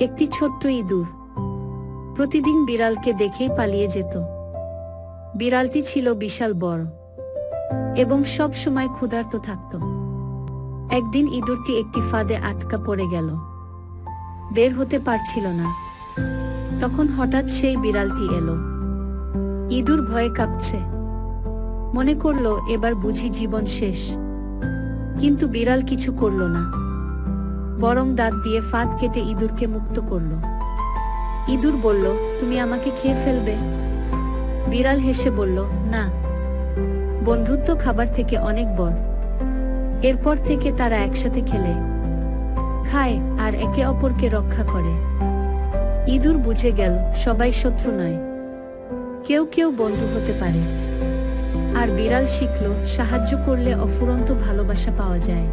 একটি ছোট্ট ইঁদুর। প্রতিদিন বিড়ালকে দেখেই পালিয়ে যেত। বিড়ালটি ছিল বিশাল বড় এবং সব সময় ক্ষুধার্ত থাকত। একদিন ইঁদুরটি একটি ফাঁদে আটকা পড়ে গেল। বের হতে পারছিল না। তখন হঠাৎ সেই বিড়ালটি এলো। ইঁদুর ভয়ে কাঁপছে। মনে করল, এবার বুঝি জীবন শেষ। কিন্তু বিড়াল কিছু করল না। বরং দাঁত দিয়ে ফাঁদ কেটে ইঁদুরকে মুক্ত করল। ইঁদুর বলল, তুমি আমাকে খেয়ে ফেলবে। বিড়াল হেসে বলল, না, বন্ধুত্ব খাবার থেকে অনেক বড়। এরপর থেকে তারা একসাথে খেলে, খায় আর একে অপরকে রক্ষা করে। ইঁদুর বুঝে গেল, সবাই শত্রু নয়। কেউ কেউ বন্ধু হতে পারে। আর বিড়াল শিখল, সাহায্য করলে অফুরন্ত ভালোবাসা পাওয়া যায়।